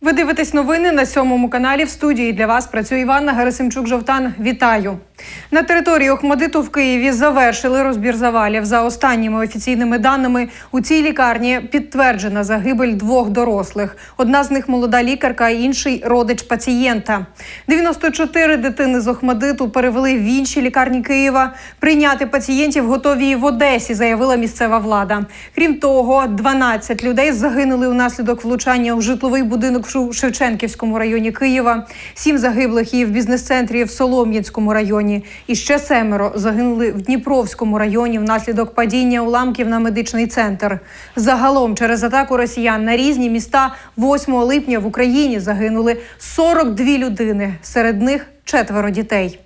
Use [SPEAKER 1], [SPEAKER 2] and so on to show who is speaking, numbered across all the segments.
[SPEAKER 1] Ви дивитесь новини на сьомому каналі. В студії для вас працює Іванна Герасимчук Жовтан. Вітаю на території Охмадиту в Києві. Завершили розбір завалів. За останніми офіційними даними у цій лікарні підтверджена загибель двох дорослих. Одна з них молода лікарка, інший родич пацієнта. 94 дитини з Охмадиту перевели в інші лікарні Києва. Прийняти пацієнтів готові в Одесі, заявила місцева влада. Крім того, 12 людей загинули унаслідок влучання у житловий будинок в Шевченківському районі Києва. Сім загиблих і в бізнес-центрі в Солом'янському районі. І ще семеро загинули в Дніпровському районі внаслідок падіння уламків на медичний центр. Загалом через атаку росіян на різні міста 8 липня в Україні загинули 42 людини. Серед них четверо дітей.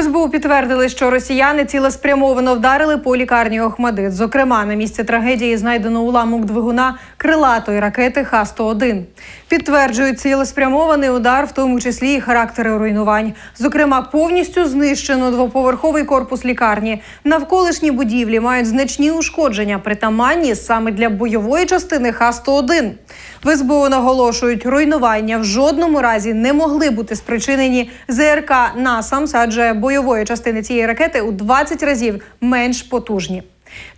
[SPEAKER 1] В СБУ підтвердили, що росіяни цілеспрямовано вдарили по лікарні Охмадит. Зокрема, на місці трагедії знайдено уламок двигуна крилатої ракети Х-101. Підтверджують цілеспрямований удар, в тому числі і характери руйнувань. Зокрема, повністю знищено двоповерховий корпус лікарні. Навколишні будівлі мають значні ушкодження, притаманні саме для бойової частини Х-101. В СБУ наголошують, руйнування в жодному разі не могли бути спричинені ЗРК «Насамс», адже бойової частини цієї ракети у 20 разів менш потужні.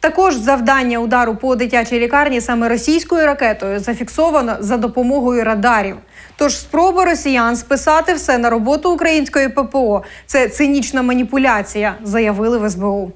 [SPEAKER 1] Також завдання удару по дитячій лікарні саме російською ракетою зафіксовано за допомогою радарів. Тож спроба росіян списати все на роботу української ППО це цинічна маніпуляція, заявили в СБУ.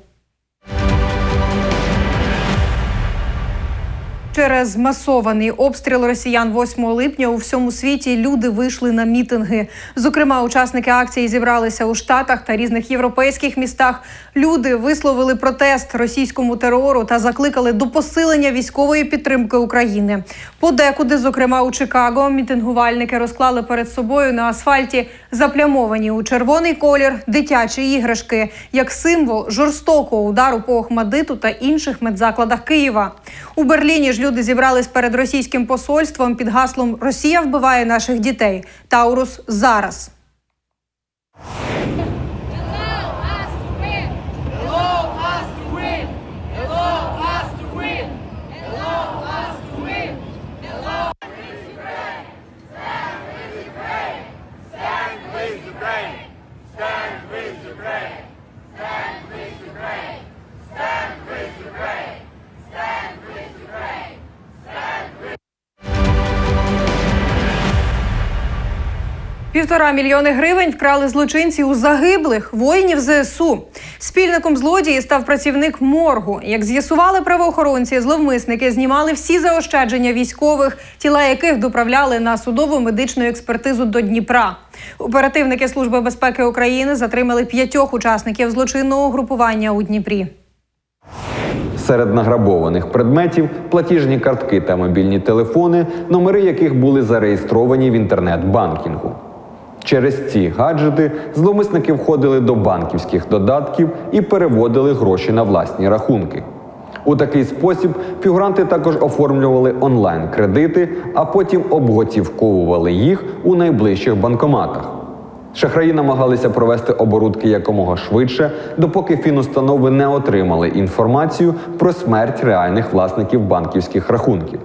[SPEAKER 1] Через масований обстріл росіян 8 липня у всьому світі люди вийшли на мітинги. Зокрема, учасники акції зібралися у Штатах та різних європейських містах. Люди висловили протест російському терору та закликали до посилення військової підтримки України. Подекуди, зокрема у Чикаго, мітингувальники розклали перед собою на асфальті заплямовані у червоний колір дитячі іграшки як символ жорстокого удару по Охмадиту та інших медзакладах Києва. У Берліні ж люди зібрались перед російським посольством під гаслом Росія вбиває наших дітей. Таурус зараз. Півтора мільйони гривень вкрали злочинці у загиблих воїнів ЗСУ. Спільником злодії став працівник моргу. Як з'ясували правоохоронці, зловмисники знімали всі заощадження військових, тіла яких доправляли на судову медичну експертизу до Дніпра. Оперативники Служби безпеки України затримали п'ятьох учасників злочинного групування у Дніпрі.
[SPEAKER 2] Серед награбованих предметів платіжні картки та мобільні телефони, номери яких були зареєстровані в інтернет-банкінгу. Через ці гаджети зловмисники входили до банківських додатків і переводили гроші на власні рахунки. У такий спосіб фігуранти також оформлювали онлайн-кредити, а потім обготівковували їх у найближчих банкоматах. Шахраї намагалися провести оборудки якомога швидше, допоки фінустанови не отримали інформацію про смерть реальних власників банківських рахунків.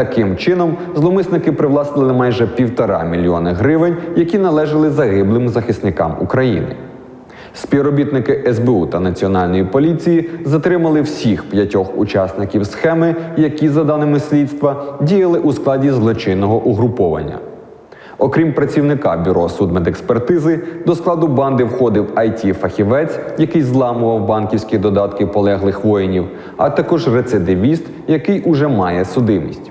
[SPEAKER 2] Таким чином, зловмисники привласнили майже півтора мільйони гривень, які належали загиблим захисникам України. Співробітники СБУ та Національної поліції затримали всіх п'ятьох учасників схеми, які, за даними слідства, діяли у складі злочинного угруповання. Окрім працівника бюро судмедекспертизи, до складу банди входив it фахівець який зламував банківські додатки полеглих воїнів, а також рецидивіст, який уже має судимість.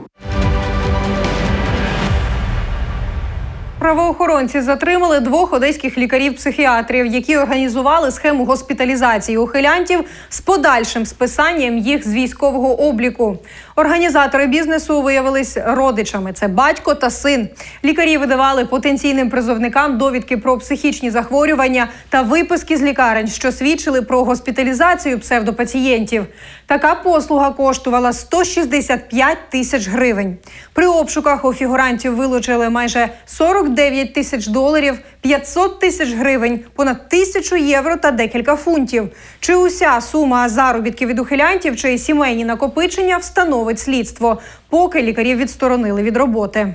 [SPEAKER 1] Правоохоронці затримали двох одеських лікарів-психіатрів, які організували схему госпіталізації ухилянтів з подальшим списанням їх з військового обліку. Організатори бізнесу виявились родичами: це батько та син. Лікарі видавали потенційним призовникам довідки про психічні захворювання та виписки з лікарень, що свідчили про госпіталізацію псевдопацієнтів. Така послуга коштувала 165 тисяч гривень. При обшуках у фігурантів вилучили майже 49 тисяч доларів, 500 тисяч гривень, понад тисячу євро та декілька фунтів. Чи уся сума заробітків від ухилянтів чи сімейні накопичення встановить слідство, поки лікарів відсторонили від роботи.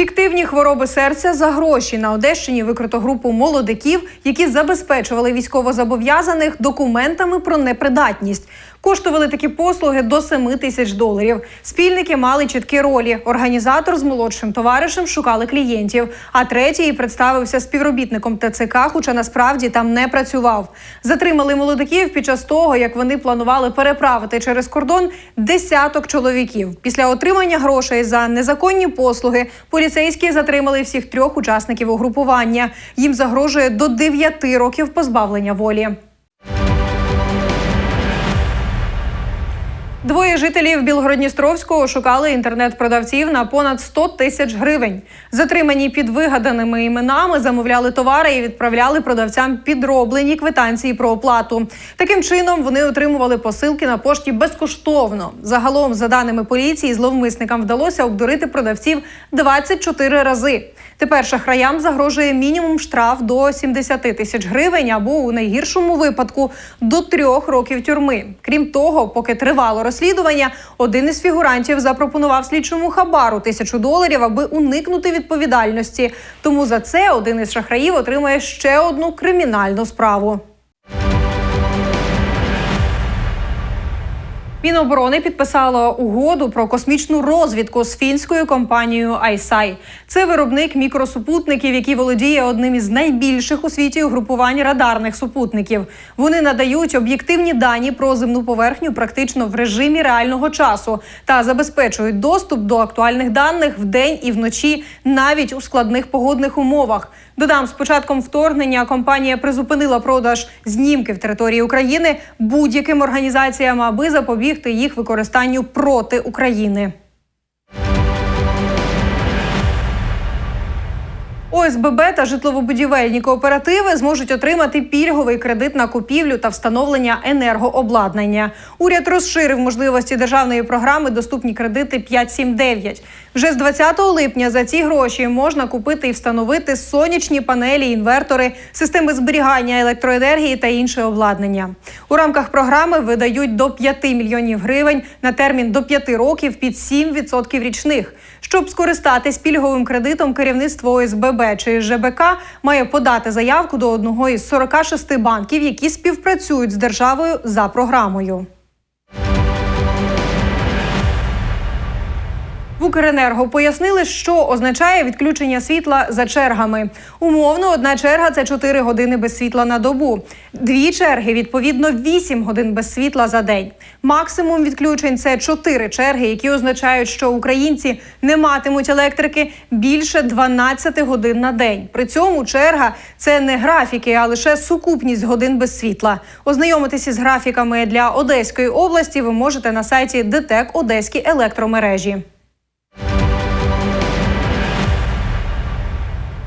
[SPEAKER 1] Фіктивні хвороби серця за гроші на Одещині викрито групу молодиків, які забезпечували військовозобов'язаних документами про непридатність. Коштували такі послуги до 7 тисяч доларів. Спільники мали чіткі ролі. Організатор з молодшим товаришем шукали клієнтів, а третій представився співробітником ТЦК, хоча насправді там не працював. Затримали молодиків під час того, як вони планували переправити через кордон десяток чоловіків. Після отримання грошей за незаконні послуги поліцейські затримали всіх трьох учасників угрупування. Їм загрожує до 9 років позбавлення волі. Двоє жителів Білгородністровського шукали інтернет-продавців на понад 100 тисяч гривень. Затримані під вигаданими іменами замовляли товари і відправляли продавцям підроблені квитанції про оплату. Таким чином вони отримували посилки на пошті безкоштовно. Загалом, за даними поліції, зловмисникам вдалося обдурити продавців 24 рази. Тепер шахраям загрожує мінімум штраф до 70 тисяч гривень або у найгіршому випадку до трьох років тюрми. Крім того, поки тривало розслідування, один із фігурантів запропонував слідчому хабару тисячу доларів, аби уникнути відповідальності. Тому за це один із шахраїв отримає ще одну кримінальну справу. Міноборони підписало угоду про космічну розвідку з фінською компанією ISAI. Це виробник мікросупутників, який володіє одним із найбільших у світі угрупувань радарних супутників. Вони надають об'єктивні дані про земну поверхню практично в режимі реального часу та забезпечують доступ до актуальних даних вдень і вночі, навіть у складних погодних умовах. Додам, з початком вторгнення компанія призупинила продаж знімків території України будь-яким організаціям, аби запобігти їх використанню проти України. ОСББ та житлово-будівельні кооперативи зможуть отримати пільговий кредит на купівлю та встановлення енергообладнання. Уряд розширив можливості державної програми Доступні кредити 579. Вже з 20 липня за ці гроші можна купити і встановити сонячні панелі, інвертори, системи зберігання електроенергії та інше обладнання. У рамках програми видають до 5 мільйонів гривень на термін до 5 років під 7% річних. Щоб скористатись пільговим кредитом, керівництво ОСББ чи ЖБК має подати заявку до одного із 46 банків, які співпрацюють з державою за програмою. В Укренерго пояснили, що означає відключення світла за чергами. Умовно, одна черга це 4 години без світла на добу. Дві черги відповідно 8 годин без світла за день. Максимум відключень це 4 черги, які означають, що українці не матимуть електрики більше 12 годин на день. При цьому черга це не графіки, а лише сукупність годин без світла. Ознайомитися з графіками для Одеської області ви можете на сайті ДТЕК Одеські електромережі.